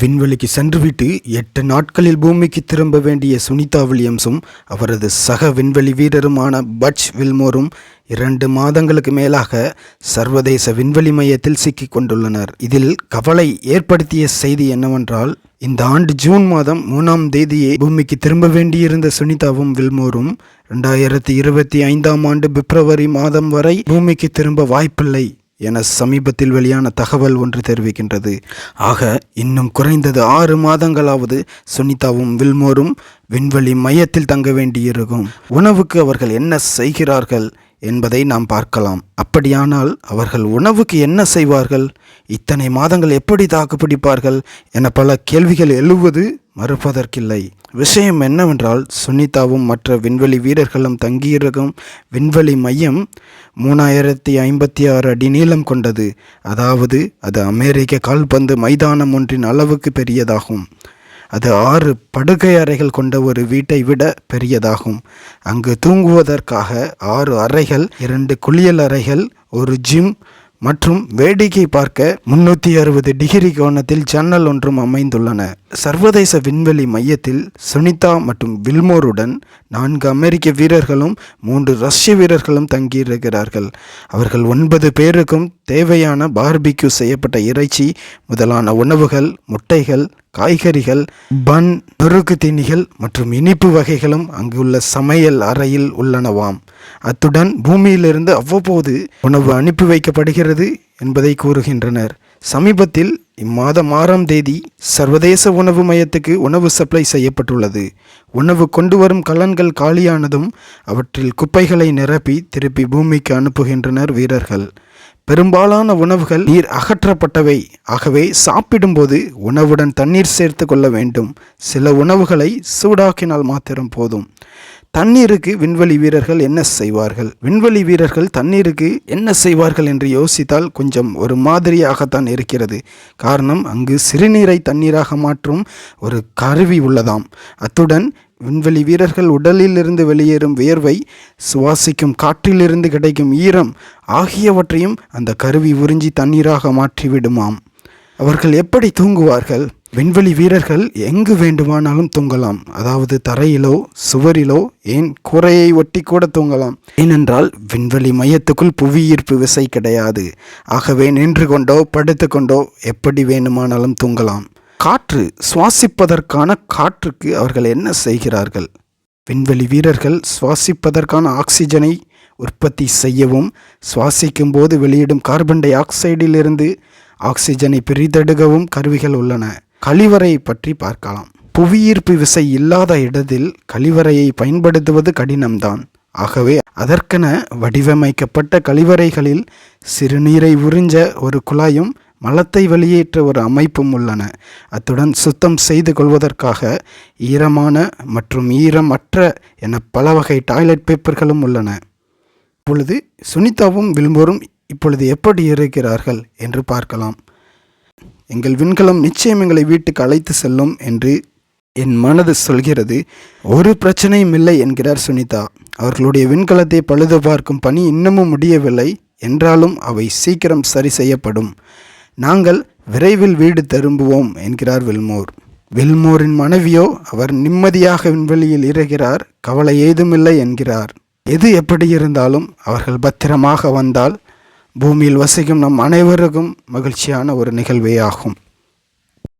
விண்வெளிக்கு சென்றுவிட்டு எட்டு நாட்களில் பூமிக்கு திரும்ப வேண்டிய சுனிதா வில்லியம்ஸும் அவரது சக விண்வெளி வீரருமான பட்ச் வில்மோரும் இரண்டு மாதங்களுக்கு மேலாக சர்வதேச விண்வெளி மையத்தில் சிக்கிக் கொண்டுள்ளனர். இதில் கவலை ஏற்படுத்திய செய்தி என்னவென்றால் இந்த ஆண்டு ஜூன் மாதம் மூணாம் தேதியே பூமிக்கு திரும்ப வேண்டியிருந்த சுனிதாவும் வில்மோரும் ரெண்டாயிரத்தி இருபத்தி ஐந்தாம் ஆண்டு பிப்ரவரி மாதம் வரை பூமிக்கு திரும்ப வாய்ப்பில்லை. என சமீபத்தில் வெளியான தகவல் ஒன்று தெரிவிக்கின்றது. ஆக இன்னும் குறைந்தது ஆறு மாதங்களாவது சுனிதாவும் வில்மோரும் விண்வெளி மையத்தில் தங்க வேண்டியிருக்கும். உணவுக்கு அவர்கள் என்ன செய்கிறார்கள்? என்பதை நாம் பார்க்கலாம். அப்படியானால் அவர்கள் உணவுக்கு என்ன செய்வார்கள்? இத்தனை மாதங்கள் எப்படி தாக்கு பிடிப்பார்கள்? என பல கேள்விகள் எழுவது மறுப்பதற்கில்லை. விஷயம் என்னவென்றால் சுனிதாவும் மற்ற விண்வெளி வீரர்களும் தங்கியிருக்கும் விண்வெளி மையம் மூணாயிரத்தி ஐம்பத்தி ஆறு அடி நீளம் கொண்டது. அதாவது அது அமெரிக்க கால்பந்து மைதானம் ஒன்றின் அளவுக்கு பெரியதாகும். அது ஆறு படுக்கை அறைகள் கொண்ட ஒரு வீட்டை விட பெரியதாகும். அங்கு தூங்குவதற்காக ஆறு அறைகள் இரண்டு குளியல் அறைகள் ஒரு ஜிம் மற்றும் வேடிக்கை பார்க்க முன்னூற்றி அறுபது டிகிரி கோணத்தில் ஜன்னல் ஒன்றும் அமைந்துள்ளன. சர்வதேச விண்வெளி மையத்தில் சுனிதா மற்றும் வில்மோருடன் நான்கு அமெரிக்க வீரர்களும் மூன்று ரஷ்ய வீரர்களும் தங்கியிருக்கிறார்கள். அவர்கள் ஒன்பது பேருக்கும் தேவையான பார்பிக்யூ செய்யப்பட்ட இறைச்சி முதலான உணவுகள் முட்டைகள் காய்கறிகள் பன் நொறுக்கு தீனிகள் மற்றும் இனிப்பு வகைகளும் அங்குள்ள சமையல் அறையில் உள்ளனவாம். அத்துடன் பூமியிலிருந்து அவ்வப்போது உணவு அனுப்பி வைக்கப்படுகிறது என்பதை கூறுகின்றனர். சமீபத்தில் இம்மாதம் ஆறாம் தேதி சர்வதேச உணவு மையத்துக்கு உணவு சப்ளை செய்யப்பட்டுள்ளது. உணவு கொண்டு வரும் கலன்கள் காலியானதும் அவற்றில் குப்பைகளை நிரப்பி திருப்பி பூமிக்கு அனுப்புகின்றனர் வீரர்கள். பெரும்பாலான உணவுகள் நீர் அகற்றப்பட்டவை. ஆகவே சாப்பிடும்போது உணவுடன் தண்ணீர் சேர்த்து கொள்ள வேண்டும். சில உணவுகளை சூடாக்கினால் மாத்திரம் போதும். தண்ணீருக்கு விண்வெளி வீரர்கள் என்ன செய்வார்கள்? விண்வெளி வீரர்கள் தண்ணீருக்கு என்ன செய்வார்கள் என்று யோசித்தால் கொஞ்சம் ஒரு மாதிரியாகத்தான் இருக்கிறது. காரணம் அங்கு சிறுநீரை தண்ணீராக மாற்றும் ஒரு கருவி உள்ளதாம். அத்துடன் விண்வெளி வீரர்கள் உடலிலிருந்து வெளியேறும் வியர்வை சுவாசிக்கும் காற்றிலிருந்து கிடைக்கும் ஈரம் ஆகியவற்றையும் அந்த கருவி உறிஞ்சி தண்ணீராக மாற்றிவிடுமாம். அவர்கள் எப்படி தூங்குவார்கள்? விண்வெளி வீரர்கள் எங்கு வேண்டுமானாலும் தூங்கலாம். அதாவது தரையிலோ சுவரிலோ ஏன் கூரையை ஒட்டி கூட தூங்கலாம். ஏனென்றால் விண்வெளி மையத்துக்குள் புவியீர்ப்பு விசை கிடையாது. ஆகவே நின்று கொண்டோ படுத்துக்கொண்டோ எப்படி வேண்டுமானாலும் தூங்கலாம். காற்று சுவாசிப்பதற்கான காற்றுக்கு அவர்கள் என்ன செய்கிறார்கள்? விண்வெளி வீரர்கள் சுவாசிப்பதற்கான ஆக்சிஜனை உற்பத்தி செய்யவும் சுவாசிக்கும் போது வெளியிடும் கார்பன் டை ஆக்சைடிலிருந்து ஆக்சிஜனை பிரித்தெடுக்கவும் கருவிகள் உள்ளன. கழிவறை பற்றி பார்க்கலாம். புவியீர்ப்பு விசை இல்லாத இடத்தில் கழிவறையை பயன்படுத்துவது கடினம்தான். ஆகவே அதற்கென வடிவமைக்கப்பட்ட கழிவறைகளில் சிறுநீரை உறிஞ்ச ஒரு குழாயும் மலத்தை வெளியேற்ற ஒரு அமைப்பும் உள்ளன. அத்துடன் சுத்தம் செய்து கொள்வதற்காக ஈரமான மற்றும் ஈரமற்ற என பல வகை டாய்லெட் பேப்பர்களும் உள்ளன. இப்பொழுது சுனிதாவும் வில்மோரும் இப்பொழுது எப்படி இருக்கிறார்கள் என்று பார்க்கலாம். எங்கள் விண்கலம் நிச்சயம் எங்களை வீட்டுக்கு அழைத்து செல்லும் என்று என் மனது சொல்கிறது. ஒரு பிரச்சனையும் இல்லை என்கிறார் சுனிதா. அவர்களுடைய விண்கலத்தை பழுது பார்க்கும் பணி இன்னமும் முடியவில்லை என்றாலும் அவை சீக்கிரம் சரி செய்யப்படும். நாங்கள் விரைவில் வீடு திரும்புவோம் என்கிறார் வில்மோர். வில்மோரின் மனைவியோ அவர் நிம்மதியாக விண்வெளியில் இருக்கிறார் கவலை ஏதுமில்லை என்கிறார். எது எப்படி இருந்தாலும் அவர்கள் பத்திரமாக வந்தால் பூமியில் வசிக்கும் நம் அனைவருக்கும் மகிழ்ச்சியான ஒரு நிகழ்வே ஆகும்.